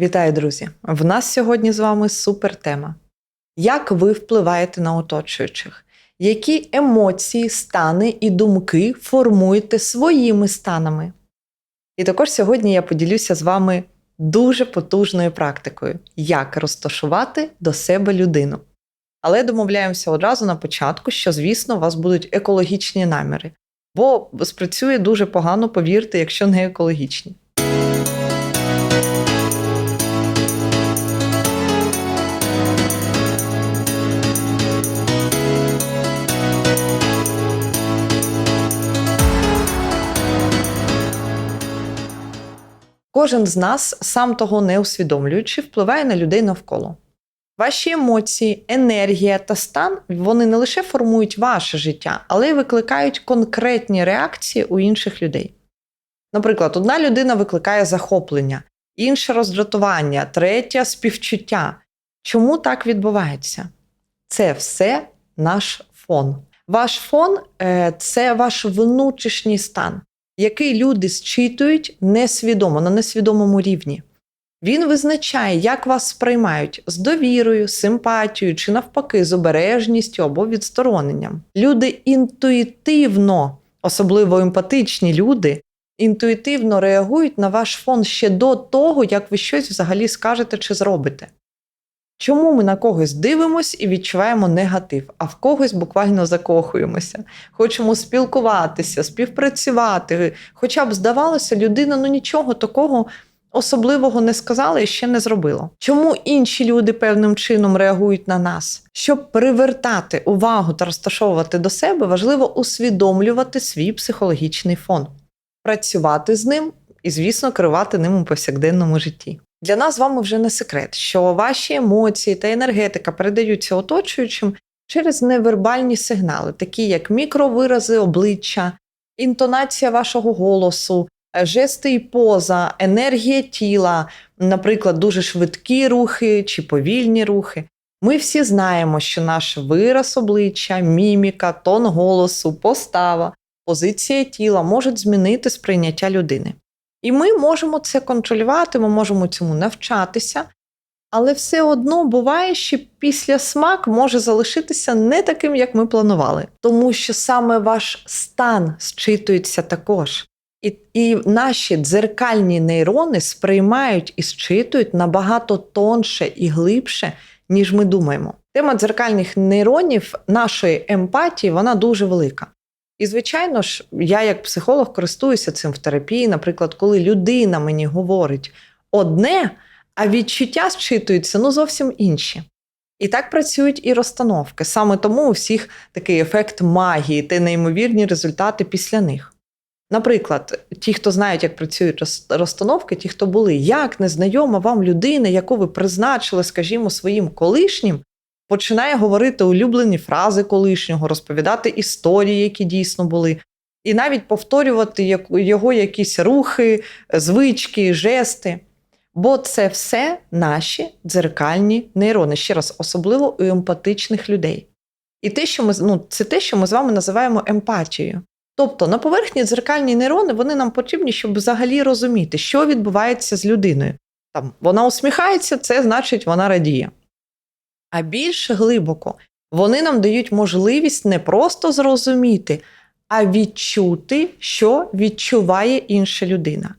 Вітаю, друзі! В нас сьогодні з вами супер тема. Як ви впливаєте на оточуючих? Які емоції, стани і думки формуєте своїми станами? І також сьогодні я поділюся з вами дуже потужною практикою, як розташувати до себе людину. Але домовляємося одразу на початку, що, звісно, у вас будуть екологічні наміри, бо спрацює дуже погано, повірте, якщо не екологічні. Кожен з нас, сам того не усвідомлюючи, впливає на людей навколо. Ваші емоції, енергія та стан вони не лише формують ваше життя, але й викликають конкретні реакції у інших людей. Наприклад, одна людина викликає захоплення, інша роздратування, третя співчуття. Чому так відбувається? Це все наш фон. Ваш фон е, це ваш внутрішній стан який люди зчитують несвідомо, на несвідомому рівні. Він визначає, як вас сприймають з довірою, симпатією чи навпаки з обережністю або відстороненням. Люди інтуїтивно, особливо емпатичні люди, інтуїтивно реагують на ваш фон ще до того, як ви щось взагалі скажете чи зробите. Чому ми на когось дивимось і відчуваємо негатив, а в когось буквально закохуємося, хочемо спілкуватися, співпрацювати. Хоча б здавалося, людина ну нічого такого особливого не сказала і ще не зробила. Чому інші люди певним чином реагують на нас? Щоб привертати увагу та розташовувати до себе, важливо усвідомлювати свій психологічний фон, працювати з ним і, звісно, керувати ним у повсякденному житті. Для нас з вами вже не секрет, що ваші емоції та енергетика передаються оточуючим через невербальні сигнали, такі як мікровирази обличчя, інтонація вашого голосу, жести і поза, енергія тіла, наприклад, дуже швидкі рухи чи повільні рухи. Ми всі знаємо, що наш вираз обличчя, міміка, тон голосу, постава, позиція тіла можуть змінити сприйняття людини. І ми можемо це контролювати, ми можемо цьому навчатися, але все одно буває, що після смак може залишитися не таким, як ми планували, тому що саме ваш стан зчитується також. І і наші дзеркальні нейрони сприймають і зчитують набагато тонше і глибше, ніж ми думаємо. Тема дзеркальних нейронів нашої емпатії вона дуже велика. І, звичайно ж, я як психолог користуюся цим в терапії, наприклад, коли людина мені говорить одне, а відчуття зчитуються ну зовсім інші. І так працюють і розстановки. Саме тому у всіх такий ефект магії та неймовірні результати після них. Наприклад, ті, хто знають, як працюють розстановки, ті, хто були, як незнайома вам людина, яку ви призначили, скажімо, своїм колишнім, починає говорити улюблені фрази колишнього, розповідати історії, які дійсно були, і навіть повторювати його якісь рухи, звички, жести. Бо це все наші дзеркальні нейрони, ще раз, особливо у емпатичних людей. І те, що ми ну, це те, що ми з вами називаємо емпатією. Тобто на поверхні дзеркальні нейрони вони нам потрібні, щоб взагалі розуміти, що відбувається з людиною. Там Вона усміхається, це значить, вона радіє а більш глибоко вони нам дають можливість не просто зрозуміти, а відчути, що відчуває інша людина.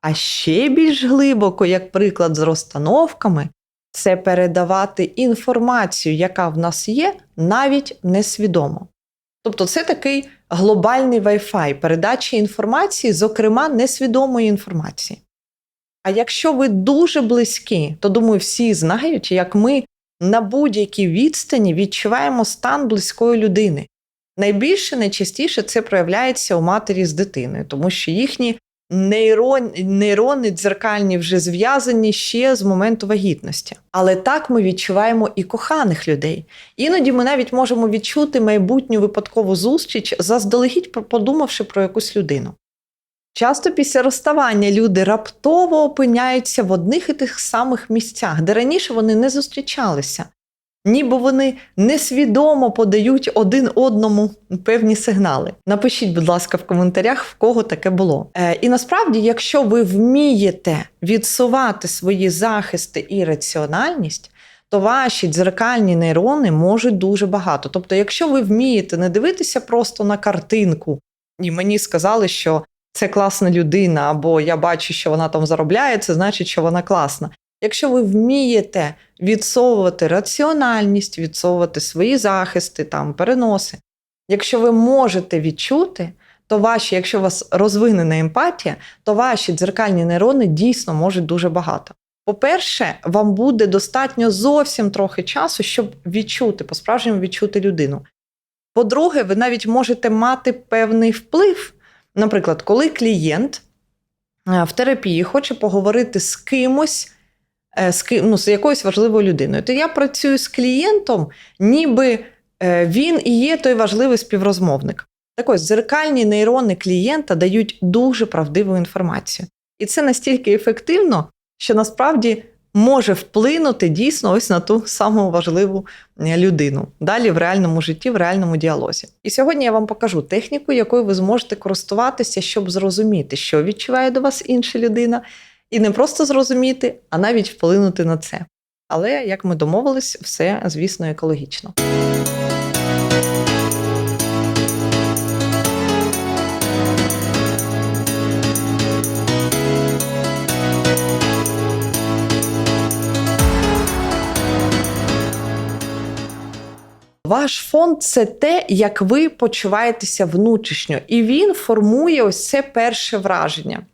А ще більш глибоко, як приклад з розстановками, це передавати інформацію, яка в нас є, навіть несвідомо. Тобто це такий глобальний Wi-Fi передачі інформації, зокрема несвідомої інформації. А якщо ви дуже близькі, то думаю, всі знають, як ми на будь-якій відстані відчуваємо стан близької людини. Найбільше найчастіше це проявляється у матері з дитиною, тому що їхні нейрон, нейрони дзеркальні вже зв'язані ще з моменту вагітності. Але так ми відчуваємо і коханих людей. Іноді ми навіть можемо відчути майбутню випадкову зустріч, заздалегідь подумавши про якусь людину. Часто після розставання люди раптово опиняються в одних і тих самих місцях, де раніше вони не зустрічалися. ніби вони несвідомо подають один одному певні сигнали. Напишіть, будь ласка, в коментарях, в кого таке було. Е, і насправді, якщо ви вмієте відсувати свої захисти і раціональність, то ваші дзеркальні нейрони можуть дуже багато. Тобто, якщо ви вмієте не дивитися просто на картинку, і мені сказали, що це класна людина, або я бачу, що вона там заробляє, це значить, що вона класна. Якщо ви вмієте відсовувати раціональність, відсовувати свої захисти, там переноси, якщо ви можете відчути, то ваші, якщо у вас розвинена емпатія, то ваші дзеркальні нейрони дійсно можуть дуже багато. По-перше, вам буде достатньо зовсім трохи часу, щоб відчути, по-справжньому відчути людину. По-друге, ви навіть можете мати певний вплив. Наприклад, коли клієнт е, в терапії хоче поговорити з кимось, е, з, ким, ну, з якоюсь важливою людиною, то я працюю з клієнтом, ніби е, він і є той важливий співрозмовник. Так ось зеркальні нейрони клієнта дають дуже правдиву інформацію. І це настільки ефективно, що насправді може вплинути дійсно ось на ту саму важливу е, людину далі в реальному житті, в реальному діалозі. І сьогодні я вам покажу техніку, якою ви зможете користуватися, щоб зрозуміти, що відчуває до вас інша людина, і не просто зрозуміти, а навіть вплинути на це. Але як ми домовились, все звісно екологічно. Ваш фон це те, як ви почуваєтеся внутрішньо, і він формує ось це перше враження.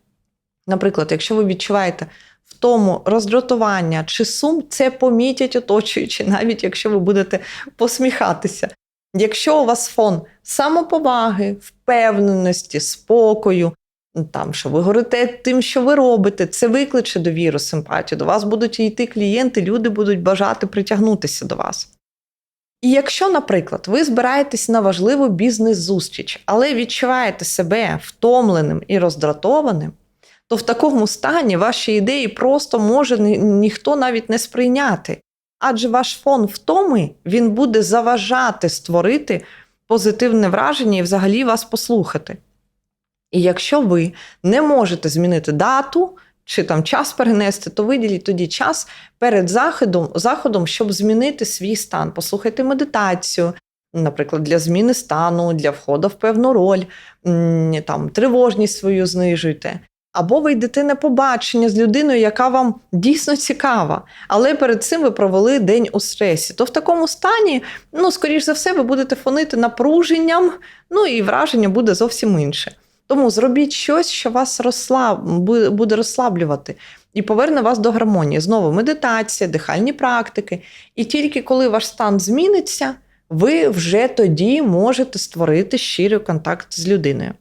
Наприклад, якщо ви відчуваєте в тому роздратування чи сум, це помітять оточуючи, навіть якщо ви будете посміхатися. Якщо у вас фон самоповаги, впевненості, спокою, там, що ви горите тим, що ви робите, це викличе довіру, симпатію. До вас будуть йти клієнти, люди будуть бажати притягнутися до вас. І якщо, наприклад, ви збираєтесь на важливу бізнес-зустріч, але відчуваєте себе втомленим і роздратованим, то в такому стані ваші ідеї просто може ні- ніхто навіть не сприйняти. Адже ваш фон втоми він буде заважати створити позитивне враження і взагалі вас послухати. І якщо ви не можете змінити дату чи там час перенести, то виділіть тоді час перед заходом, заходом, щоб змінити свій стан. Послухайте медитацію, наприклад, для зміни стану, для входу в певну роль, там тривожність свою знижуйте. Або ви йдете на побачення з людиною, яка вам дійсно цікава, але перед цим ви провели день у стресі. То в такому стані, ну, скоріш за все, ви будете фонити напруженням, ну і враження буде зовсім інше. Тому зробіть щось, що вас розслаб... буде розслаблювати і поверне вас до гармонії. Знову медитація, дихальні практики. І тільки коли ваш стан зміниться, ви вже тоді можете створити щирий контакт з людиною.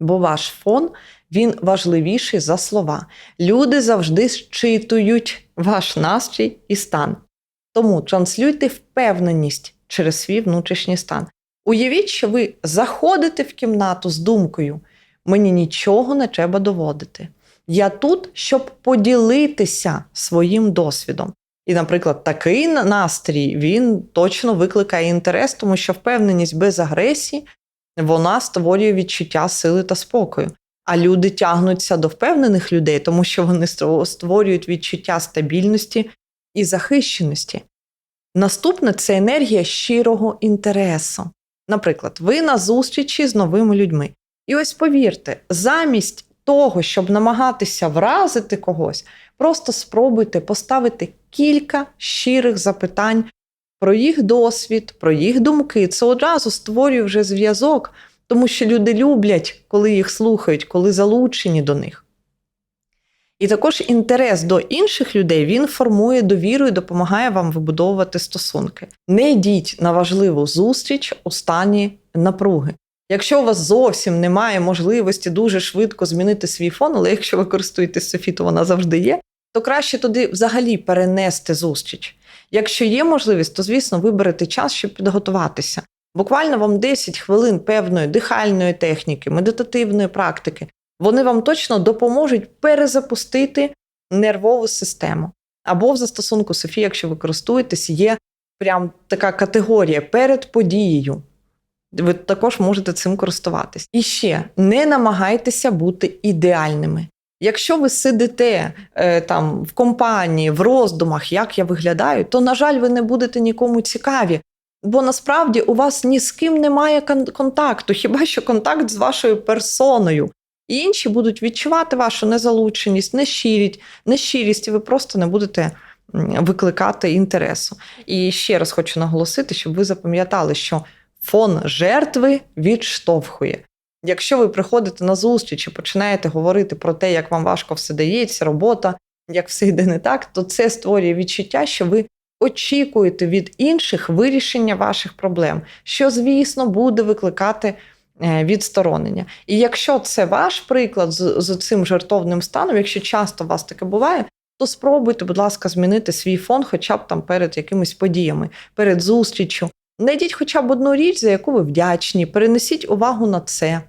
Бо ваш фон він важливіший за слова. Люди завжди щитують ваш настрій і стан. Тому транслюйте впевненість через свій внутрішній стан. Уявіть, що ви заходите в кімнату з думкою: мені нічого не треба доводити. Я тут, щоб поділитися своїм досвідом. І, наприклад, такий настрій він точно викликає інтерес, тому що впевненість без агресії вона створює відчуття сили та спокою. А люди тягнуться до впевнених людей, тому що вони створюють відчуття стабільності і захищеності. Наступне це енергія щирого інтересу. Наприклад, ви на зустрічі з новими людьми. І ось повірте, замість того, щоб намагатися вразити когось, просто спробуйте поставити кілька щирих запитань про їх досвід, про їх думки. Це одразу створює вже зв'язок, тому що люди люблять, коли їх слухають, коли залучені до них. І також інтерес до інших людей він формує довіру і допомагає вам вибудовувати стосунки. Не йдіть на важливу зустріч у стані напруги. Якщо у вас зовсім немає можливості дуже швидко змінити свій фон, але якщо ви користуєтесь Софі, то вона завжди є, то краще туди взагалі перенести зустріч. Якщо є можливість, то звісно виберете час, щоб підготуватися. Буквально вам 10 хвилин певної дихальної техніки, медитативної практики. Вони вам точно допоможуть перезапустити нервову систему. Або в застосунку Софі, якщо ви користуєтесь, є прям така категорія перед подією. Ви також можете цим користуватись. І ще не намагайтеся бути ідеальними. Якщо ви сидите е, там в компанії, в роздумах, як я виглядаю, то, на жаль, ви не будете нікому цікаві. Бо насправді у вас ні з ким немає контакту, хіба що контакт з вашою персоною. І інші будуть відчувати вашу незалученість, нещирість, нещирість, і ви просто не будете викликати інтересу. І ще раз хочу наголосити, щоб ви запам'ятали, що фон жертви відштовхує. Якщо ви приходите на зустріч і починаєте говорити про те, як вам важко все дається, робота, як все йде не так, то це створює відчуття, що ви очікуєте від інших вирішення ваших проблем, що, звісно, буде викликати відсторонення. І якщо це ваш приклад з, з цим жертовним станом, якщо часто у вас таке буває, то спробуйте, будь ласка, змінити свій фон, хоча б там перед якимись подіями, перед зустріччю. Найдіть хоча б одну річ, за яку ви вдячні, перенесіть увагу на це,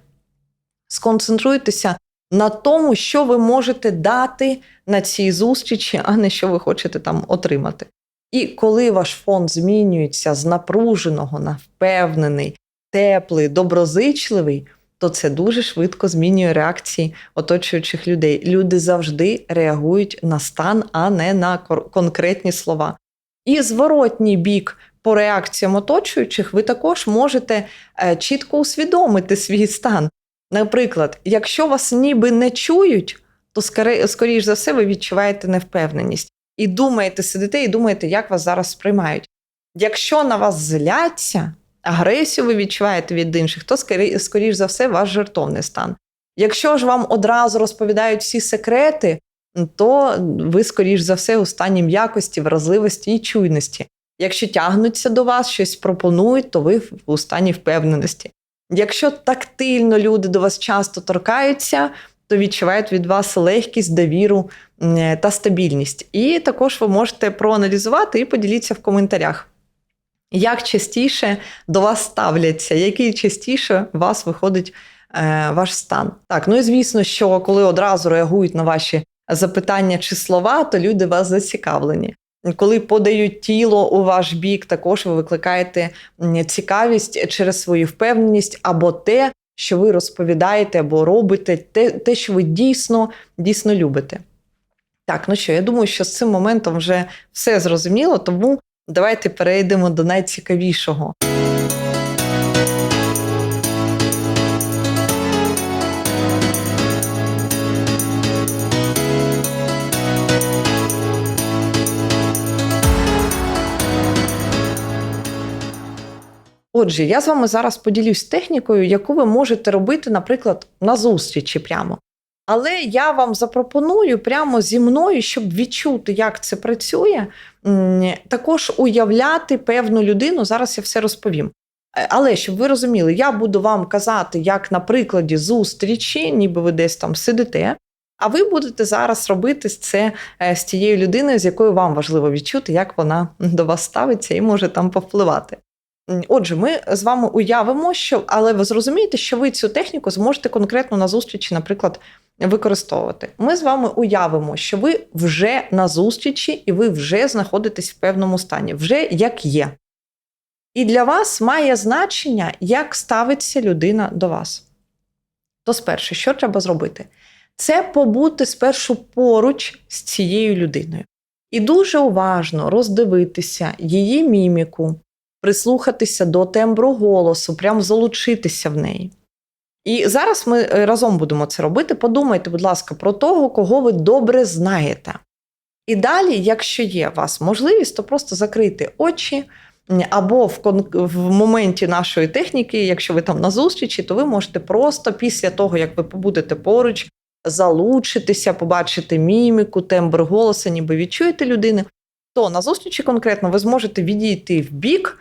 сконцентруйтеся на тому, що ви можете дати на цій зустрічі, а не що ви хочете там отримати. І коли ваш фон змінюється з напруженого на впевнений, теплий, доброзичливий, то це дуже швидко змінює реакції оточуючих людей. Люди завжди реагують на стан, а не на конкретні слова. І зворотній бік по реакціям оточуючих ви також можете е, чітко усвідомити свій стан. Наприклад, якщо вас ніби не чують, то скоріш за все ви відчуваєте невпевненість і думаєте, сидите і думаєте, як вас зараз сприймають. Якщо на вас зляться, агресію ви відчуваєте від інших, то скоріш за все ваш жертовний стан. Якщо ж вам одразу розповідають всі секрети, то ви, скоріш за все, у стані м'якості, вразливості і чуйності. Якщо тягнуться до вас, щось пропонують, то ви у стані впевненості. Якщо тактильно люди до вас часто торкаються, то відчувають від вас легкість, довіру та стабільність. І також ви можете проаналізувати і поділіться в коментарях, як частіше до вас ставляться, який частіше у вас виходить е, ваш стан. Так, ну і звісно, що коли одразу реагують на ваші запитання чи слова, то люди вас зацікавлені. Коли подають тіло у ваш бік, також ви викликаєте цікавість через свою впевненість або те, що ви розповідаєте або робите, те, те, що ви дійсно, дійсно любите. Так, ну що, я думаю, що з цим моментом вже все зрозуміло, тому давайте перейдемо до найцікавішого. Отже, я з вами зараз поділюсь технікою, яку ви можете робити, наприклад, на зустрічі прямо. Але я вам запропоную прямо зі мною, щоб відчути, як це працює, також уявляти певну людину. Зараз я все розповім. Е, Але щоб ви розуміли, я буду вам казати, як на прикладі зустрічі, ніби ви десь там сидите. А ви будете зараз робити це е, з тією людиною, з якою вам важливо відчути, як вона до вас ставиться і може там повпливати. Отже, ми з вами уявимо, що, але ви зрозумієте, що ви цю техніку зможете конкретно на зустрічі, наприклад, використовувати. Ми з вами уявимо, що ви вже на зустрічі і ви вже знаходитесь в певному стані, вже як є. І для вас має значення, як ставиться людина до вас. То спершу, що треба зробити? Це побути спершу поруч з цією людиною. І дуже уважно роздивитися її міміку, прислухатися до тембру голосу, прям залучитися в неї. І зараз ми е, разом будемо це робити. Подумайте, будь ласка, про того, кого ви добре знаєте. І далі, якщо є у вас можливість, то просто закрийте очі. Або в, кон- в моменті нашої техніки, якщо ви там на зустрічі, то ви можете просто після того, як ви побудете поруч, залучитися, побачити міміку, тембр голоса, ніби відчуєте людину, то на зустрічі конкретно ви зможете відійти в бік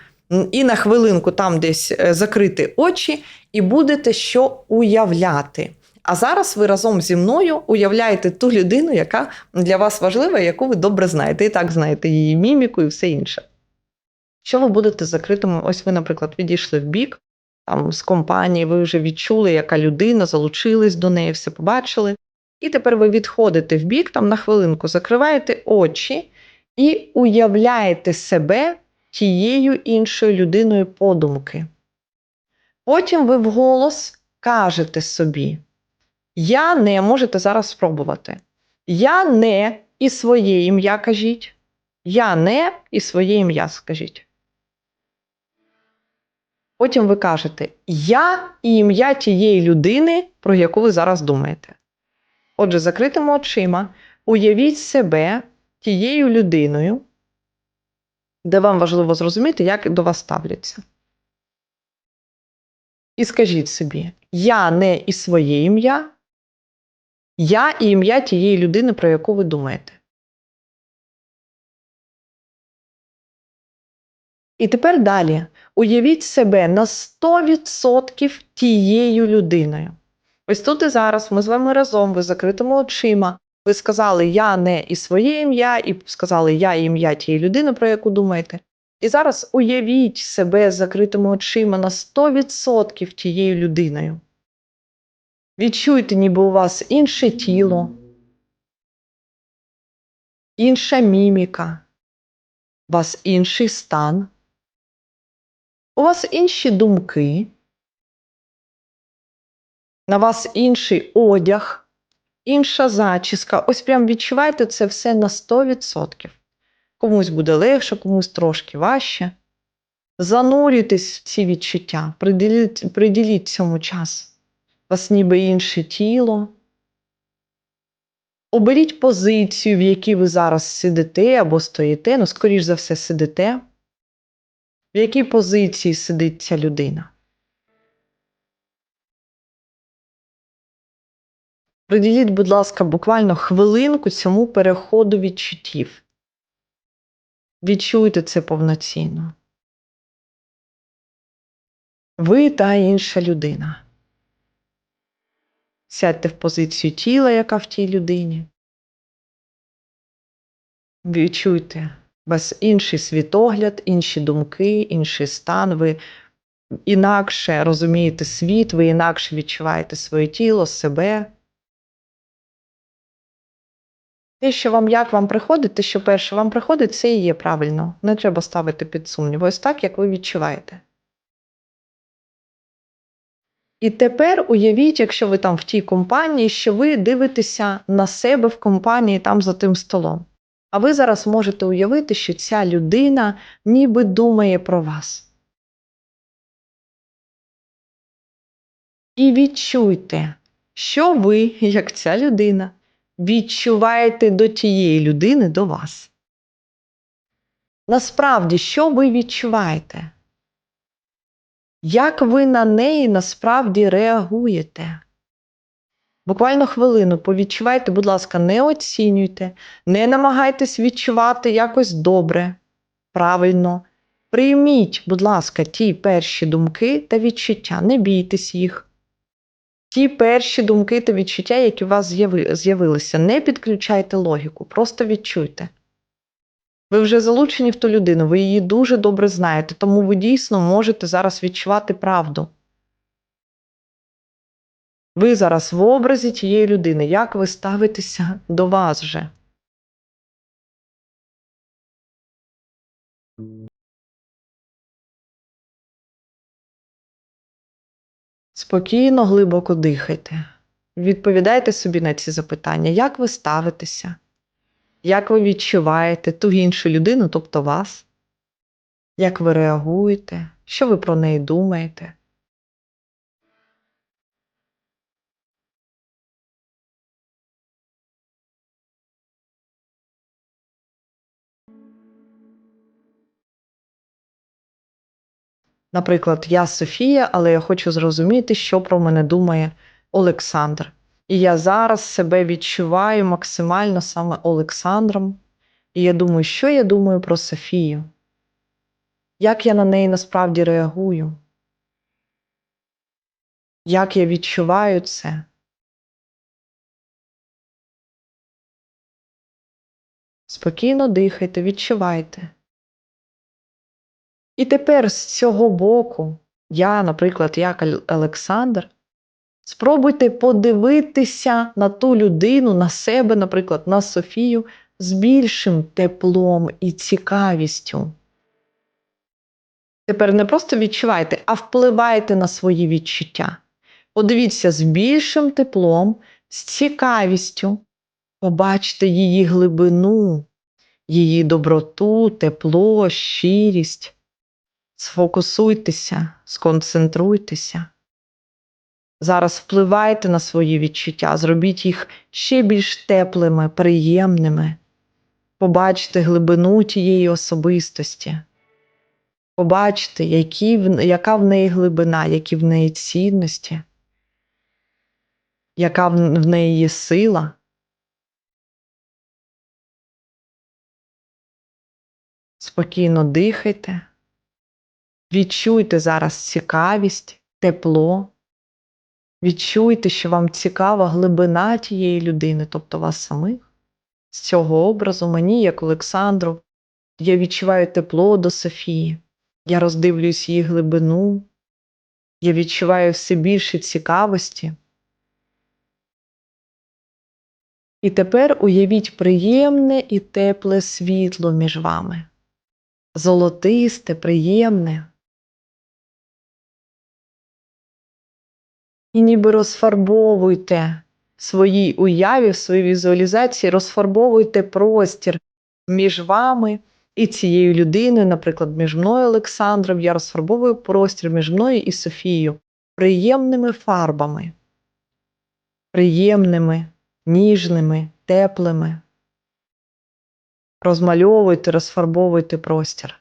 і на хвилинку там десь е, закрити очі, і будете що уявляти. А зараз ви разом зі мною уявляєте ту людину, яка для вас важлива, яку ви добре знаєте. І так знаєте її міміку і все інше. Що ви будете закритими? Ось ви, наприклад, відійшли в бік там, з компанії, ви вже відчули, яка людина, залучились до неї, все побачили. І тепер ви відходите в бік, там на хвилинку закриваєте очі і уявляєте себе тією іншою людиною подумки. Потім ви вголос кажете собі: Я не можете зараз спробувати. Я не і своє ім'я кажіть. Я не і своє ім'я скажіть. Потім ви кажете Я і ім'я тієї людини, про яку ви зараз думаєте. Отже, закритими очима уявіть себе тією людиною, де вам важливо зрозуміти, як до вас ставляться. І скажіть собі: Я не і своє ім'я, я і ім'я тієї людини, про яку ви думаєте. І тепер далі уявіть себе на 100% тією людиною. Ось тут і зараз ми з вами разом, ви закритими очима. Ви сказали я не і своє ім'я, і сказали я ім'я тієї людини, про яку думаєте. І зараз уявіть себе закритими очима на 100% тією людиною. Відчуйте, ніби у вас інше тіло, інша міміка, у вас інший стан, у вас інші думки, на вас інший одяг, інша зачіска. Ось прям відчувайте це все на 100%. Комусь буде легше, комусь трошки важче. Занурюйтесь в ці відчуття, приділіть, приділіть цьому час. У вас ніби інше тіло. Оберіть позицію, в якій ви зараз сидите або стоїте, ну, скоріш за все, сидите. В якій позиції сидить ця людина? Приділіть, будь ласка, буквально хвилинку цьому переходу відчуттів. Відчуйте це повноцінно. Ви та інша людина. Сядьте в позицію тіла, яка в тій людині. Відчуйте вас інший світогляд, інші думки, інший стан. Ви інакше розумієте світ, ви інакше відчуваєте своє тіло, себе. Те, що вам як вам приходить, те, що перше вам приходить, це і є правильно. Не треба ставити під сумнів. Ось так, як ви відчуваєте. І тепер уявіть, якщо ви там в тій компанії, що ви дивитеся на себе в компанії там за тим столом. А ви зараз можете уявити, що ця людина ніби думає про вас. І відчуйте, що ви, як ця людина, відчуваєте до тієї людини до вас. Насправді, що ви відчуваєте? Як ви на неї насправді реагуєте? Буквально хвилину повідчувайте, будь ласка, не оцінюйте, не намагайтесь відчувати якось добре, правильно. Прийміть, будь ласка, ті перші думки та відчуття, не бійтесь їх. Ті перші думки та відчуття, які у вас з'явилися, не підключайте логіку, просто відчуйте. Ви вже залучені в ту людину, ви її дуже добре знаєте, тому ви дійсно можете зараз відчувати правду. Ви зараз в образі тієї людини, як ви ставитеся до вас же? Спокійно, глибоко дихайте. Відповідайте собі на ці запитання, як ви ставитеся, як ви відчуваєте ту іншу людину, тобто вас, як ви реагуєте, що ви про неї думаєте? Наприклад, я Софія, але я хочу зрозуміти, що про мене думає Олександр. І я зараз себе відчуваю максимально саме Олександром. І я думаю, що я думаю про Софію? Як я на неї насправді реагую? Як я відчуваю це? Спокійно дихайте, відчувайте. І тепер з цього боку, я, наприклад, як Олександр, спробуйте подивитися на ту людину, на себе, наприклад, на Софію з більшим теплом і цікавістю. Тепер не просто відчувайте, а впливайте на свої відчуття. Подивіться з більшим теплом, з цікавістю, побачте її глибину, її доброту, тепло, щирість. Сфокусуйтеся, сконцентруйтеся. Зараз впливайте на свої відчуття, зробіть їх ще більш теплими, приємними. Побачте глибину тієї особистості. Побачте, які, яка в неї глибина, які в неї цінності, яка в неї є сила. Спокійно дихайте. Відчуйте зараз цікавість, тепло. Відчуйте, що вам цікава глибина тієї людини, тобто вас самих. З цього образу мені, як Олександру, я відчуваю тепло до Софії. Я роздивлюсь її глибину. Я відчуваю все більше цікавості. І тепер уявіть приємне і тепле світло між вами. Золотисте, приємне. І ніби розфарбовуйте в своїй уяві, в своїй візуалізації, розфарбовуйте простір між вами і цією людиною, наприклад, між мною Олександром, я розфарбовую простір між мною і Софією приємними фарбами, приємними, ніжними, теплими. Розмальовуйте, розфарбовуйте простір.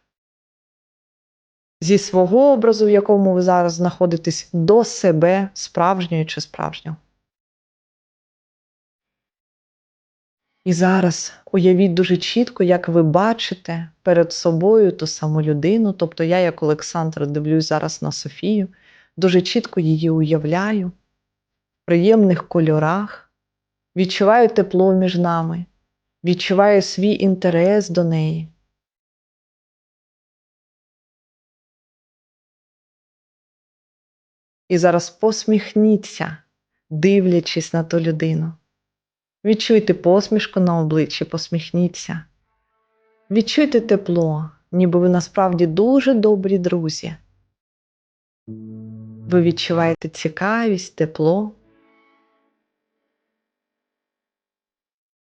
Зі свого образу, в якому ви зараз знаходитесь, до себе справжньої чи справжнього. І зараз уявіть дуже чітко, як ви бачите перед собою ту саму людину. Тобто я, як Олександр, дивлюсь зараз на Софію, дуже чітко її уявляю в приємних кольорах, відчуваю тепло між нами, відчуваю свій інтерес до неї. І зараз посміхніться, дивлячись на ту людину. Відчуйте посмішку на обличчі, посміхніться. Відчуйте тепло, ніби ви насправді дуже добрі друзі. Ви відчуваєте цікавість, тепло.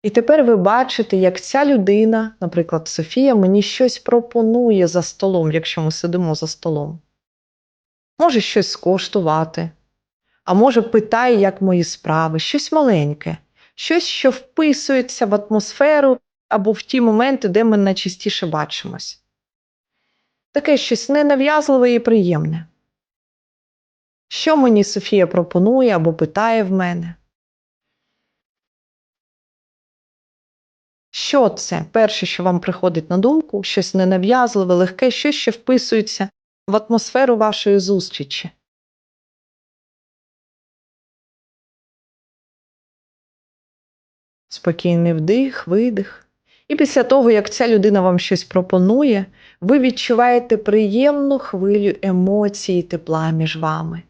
І тепер ви бачите, як ця людина, наприклад, Софія, мені щось пропонує за столом, якщо ми сидимо за столом. Може щось скоштувати, а може питає, як мої справи, щось маленьке щось, що вписується в атмосферу або в ті моменти, де ми найчастіше бачимось. Таке щось ненав'язливе і приємне. Що мені Софія пропонує або питає в мене? Що це перше, що вам приходить на думку, щось ненав'язливе, легке, щось, що вписується в атмосферу вашої зустрічі? Спокійний вдих, видих. І після того, як ця людина вам щось пропонує, ви відчуваєте приємну хвилю емоцій і тепла між вами.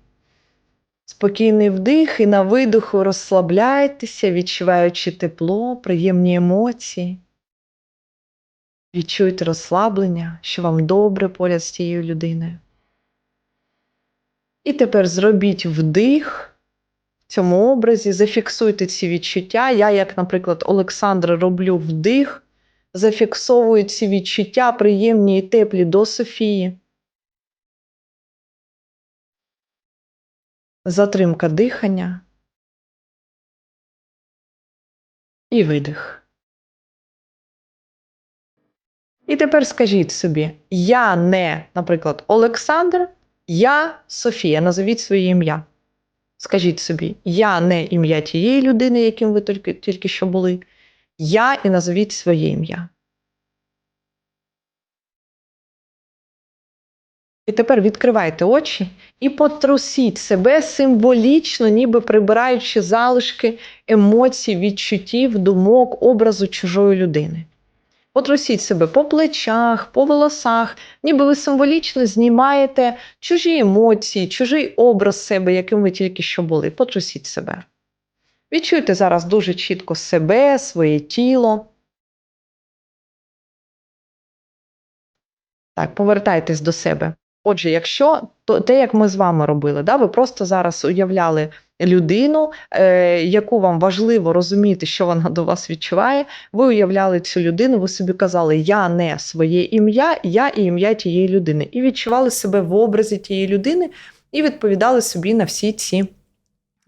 Спокійний вдих і на видиху розслабляйтеся, відчуваючи тепло, приємні емоції. Відчуйте розслаблення, що вам добре поряд з цією людиною. І тепер зробіть вдих в цьому образі, зафіксуйте ці відчуття. Я, як, наприклад, Олександр, роблю вдих, зафіксовую ці відчуття приємні і теплі до Софії. Затримка дихання. І видих. І тепер скажіть собі: я не, наприклад, Олександр, я Софія. Назовіть своє ім'я. Скажіть собі, я не ім'я тієї людини, яким ви тільки, тільки що були. Я і назвіть своє ім'я. І тепер відкривайте очі і потрусіть себе символічно, ніби прибираючи залишки емоцій, відчуттів, думок, образу чужої людини. Потрусіть себе по плечах, по волосах, ніби ви символічно знімаєте чужі емоції, чужий образ себе, яким ви тільки що були. Потрусіть себе. Відчуйте зараз дуже чітко себе, своє тіло. Так, повертайтесь до себе. Отже, якщо то те, як ми з вами робили, да, ви просто зараз уявляли людину, е, яку вам важливо розуміти, що вона до вас відчуває. Ви уявляли цю людину, ви собі казали, я не своє ім'я, я і ім'я тієї людини. І відчували себе в образі тієї людини і відповідали собі на всі ці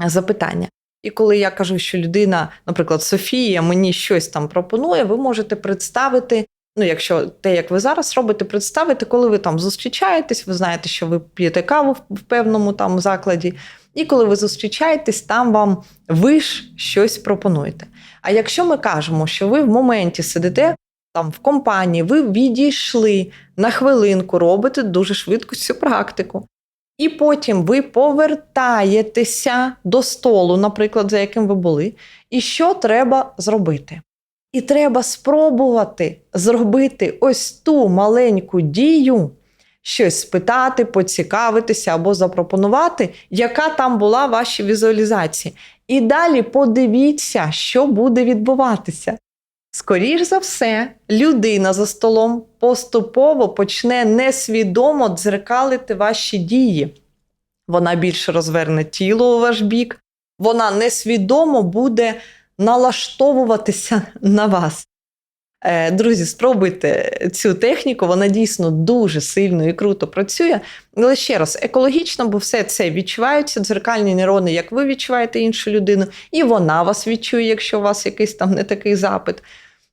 запитання. І коли я кажу, що людина, наприклад, Софія, мені щось там пропонує, ви можете представити. Ну, якщо те, як ви зараз робите, представити, коли ви там зустрічаєтесь, ви знаєте, що ви п'єте каву в- певному там закладі, і коли ви зустрічаєтесь, там вам ви ж щось пропонуєте. А якщо ми кажемо, що ви в моменті сидите там в компанії, ви відійшли на хвилинку, робите дуже швидко цю практику. І потім ви повертаєтеся до столу, наприклад, за яким ви були, і що треба зробити? І треба спробувати зробити ось ту маленьку дію, щось спитати, поцікавитися або запропонувати, яка там була в вашій візуалізації. І далі подивіться, що буде відбуватися. Скоріш за все, людина за столом поступово почне несвідомо дзеркалити ваші дії. Вона більше розверне тіло у ваш бік, вона несвідомо буде налаштовуватися на вас. Е, Друзі, спробуйте цю техніку, вона дійсно дуже сильно і круто працює. Але ще раз, екологічно, бо все це відчуваються дзеркальні нейрони, як ви відчуваєте іншу людину, і вона вас відчує, якщо у вас якийсь там не такий запит.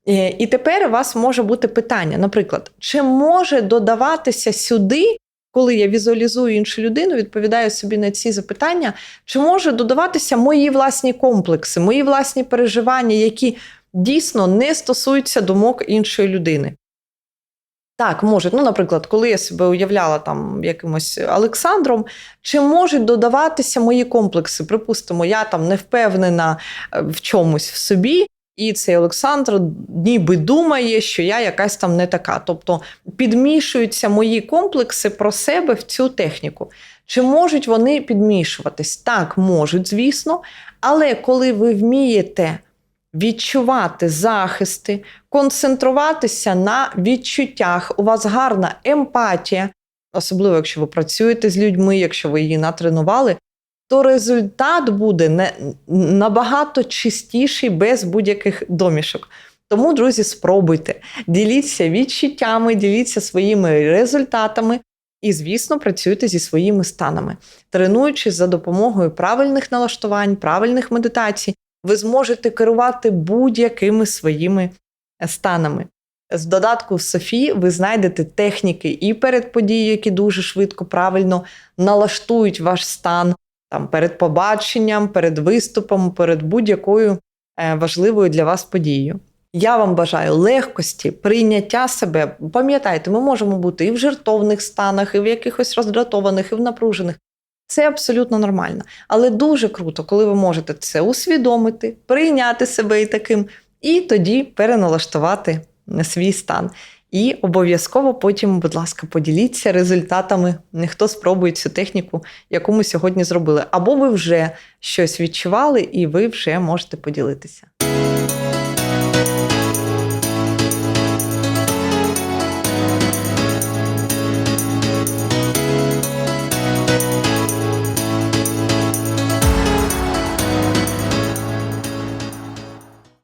Е, І тепер у вас може бути питання: наприклад, чи може додаватися сюди, коли я візуалізую іншу людину, відповідаю собі на ці запитання, чи може додаватися мої власні комплекси, мої власні переживання, які дійсно не стосуються думок іншої людини. Так, можуть. Ну, наприклад, коли я себе уявляла там якимось Олександром, чи можуть додаватися мої комплекси? Припустимо, я там не впевнена е, в чомусь в собі, і цей Олександр ніби думає, що я якась там не така. Тобто підмішуються мої комплекси про себе в цю техніку. Чи можуть вони підмішуватись? Так, можуть, звісно. Але коли ви вмієте відчувати захисти, концентруватися на відчуттях, у вас гарна емпатія, особливо якщо ви працюєте з людьми, якщо ви її натренували, то результат буде не, набагато чистіший без будь-яких домішок. Тому, друзі, спробуйте, діліться відчуттями, діліться своїми результатами і, звісно, працюйте зі своїми станами. Тренуючись за допомогою правильних налаштувань, правильних медитацій, ви зможете керувати будь-якими своїми станами. З додатку в Софі ви знайдете техніки і перед подією, які дуже швидко, правильно налаштують ваш стан там, перед побаченням, перед виступом, перед будь-якою е, важливою для вас подією. Я вам бажаю легкості, прийняття себе. Пам'ятайте, ми можемо бути і в жертовних станах, і в якихось роздратованих, і в напружених. Це абсолютно нормально. Але дуже круто, коли ви можете це усвідомити, прийняти себе і таким, і тоді переналаштувати свій стан. І обов'язково потім, будь ласка, поділіться результатами. Хто спробує цю техніку, яку ми сьогодні зробили. Або ви вже щось відчували, і ви вже можете поділитися.